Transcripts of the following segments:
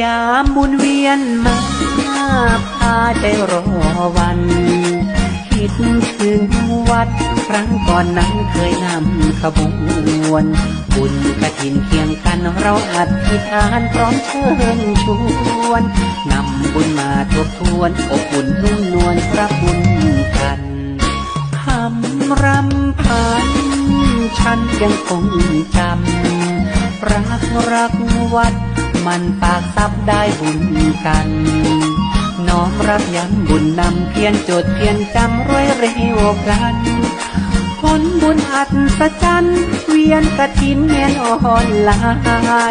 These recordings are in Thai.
ยามบุญเวียนมาพาใจรอวัน คิดถึงวัด ครั้งก่อนนั้นเคยนำขบวนบุญกระถินเคียงกันเราอัดทิฐานพร้อมเชิญชวนนำบุญมาทบทวนอบอุ่นนุ่มนวลพระบุญกันคำรำพันฉันยังคงจำรักรักวัด มันปากซับได้บุญกัน น้อมรับย้ำบุญนำเพียรจดเพียรจำรวยเร็วพลันผลบุญอัศจรรย์เวียนกระถินเมียนอ่อนลา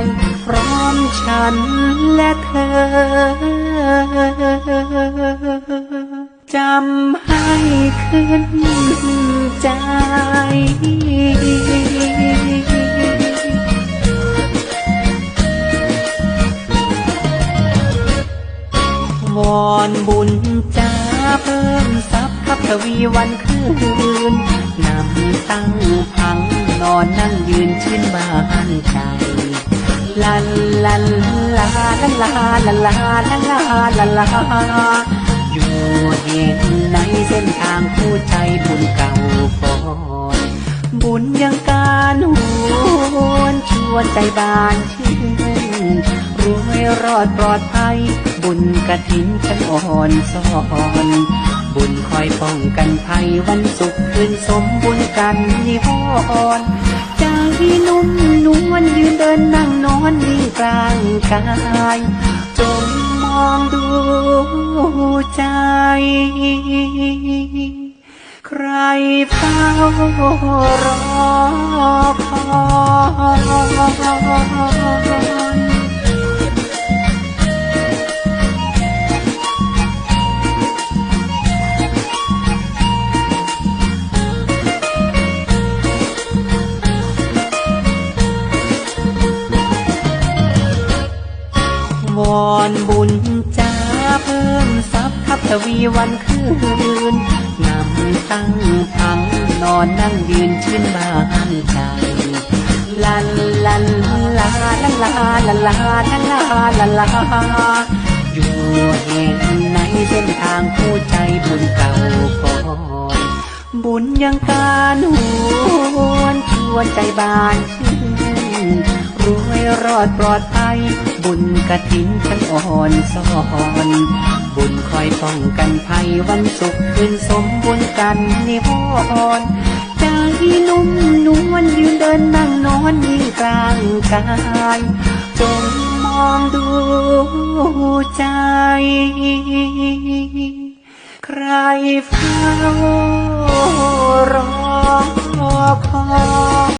ย พร้อมฉันและเธอ จำให้ขึ้นใจ วอนบุญจ้าเพิ่มทรัพย์ครับทวีวันคืนนำตั้งพังนอนนั่งยืนชื่นบานใจลันลันลาลันลาลันลาลันลาลันลาอยู่เห็นในเส้นทางคู่ใจบุญเก่าก่อนบุญยังการหวนชวนใจบานชื่นรวยรอดปลอดภัย บุญกระถินฉันอ่อนสอนบุญคอยป้องกันภัยวันสุขคืนสมบุญกันนิพนธ์ใจนุ่มนวลยืนเดินนั่งนอนนิ่งกลางกายจงมองดูใจ ใครเฝ้ารอคอย วอนบุญจ้าเพิ่มทรัพย์ทับทวีวันคืนนำตั้งพังนอนนั่งยืนชื่นบานใจลันลันลาลันลาลันลาลันลาลันลาอยู่เห็นในเส้นทางผู้ใจบุญเก่าก่อนบุญยังการหวนชวนใจบานชื่น รวยรอดปลอดภัย บุญกระถินฉันอ่อนสอนบุญคอยป้องกันภัยวันสุขคืนสมบุญกันนิพนธ์ใจนุ่มนวลยืนเดินนั่งนอนนิ่งกลางกายจงมองดูใจ ใครเฝ้าร